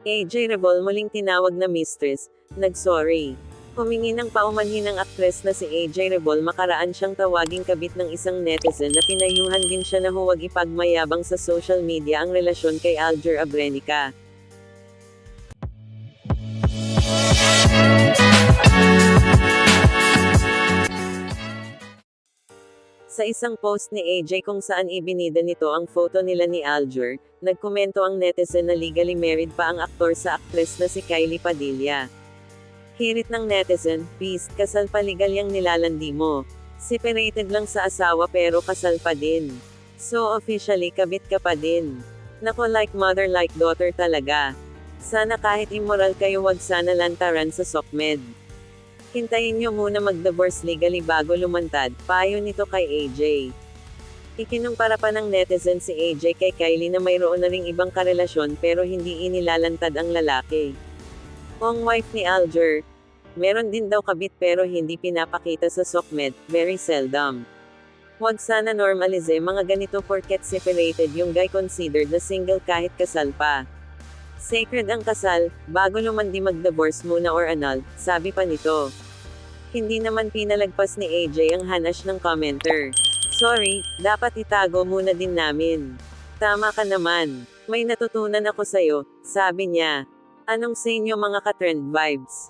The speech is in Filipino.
AJ Rebol muling tinawag na mistress, nagsorry. Humingi ng paumanhin ng aktres na si AJ Rebol makaraan siyang tawaging kabit ng isang netizen na pinayuhan din siya na huwag ipagmayabang sa social media ang relasyon kay Alger Abrenica. Sa isang post ni AJ kung saan ibinida nito ang photo nila ni Alger, nagkomento ang netizen na legally married pa ang aktor sa aktres na si Kylie Padilla. Hirit ng netizen, peace, kasal pa legal yung nilalandi mo. Separated lang sa asawa pero kasal pa din. So officially kabit ka pa din. Nako like mother like daughter talaga. Sana kahit immoral kayo wag sana lantaran sa SOCMED. Hintayin nyo muna mag-divorce legally bago lumantad, payo nito kay AJ. Ikinumpara pa ng netizen si AJ kay Kylie na mayroon na ring ibang karelasyon pero hindi inilalantad ang lalaki. Ang wife ni Alger, meron din daw kabit pero hindi pinapakita sa SOCMED, very seldom. Huwag sana normalize mga ganito porket separated yung guy considered na single kahit kasal pa. Sacred ang kasal, bago lumandi mag-divorce muna or anal, sabi pa nito. Hindi naman pinalagpas ni AJ ang hanash ng commenter. Sorry, dapat itago muna din namin. Tama ka naman. May natutunan ako sa'yo, sabi niya. Anong sa inyo mga ka-trend vibes?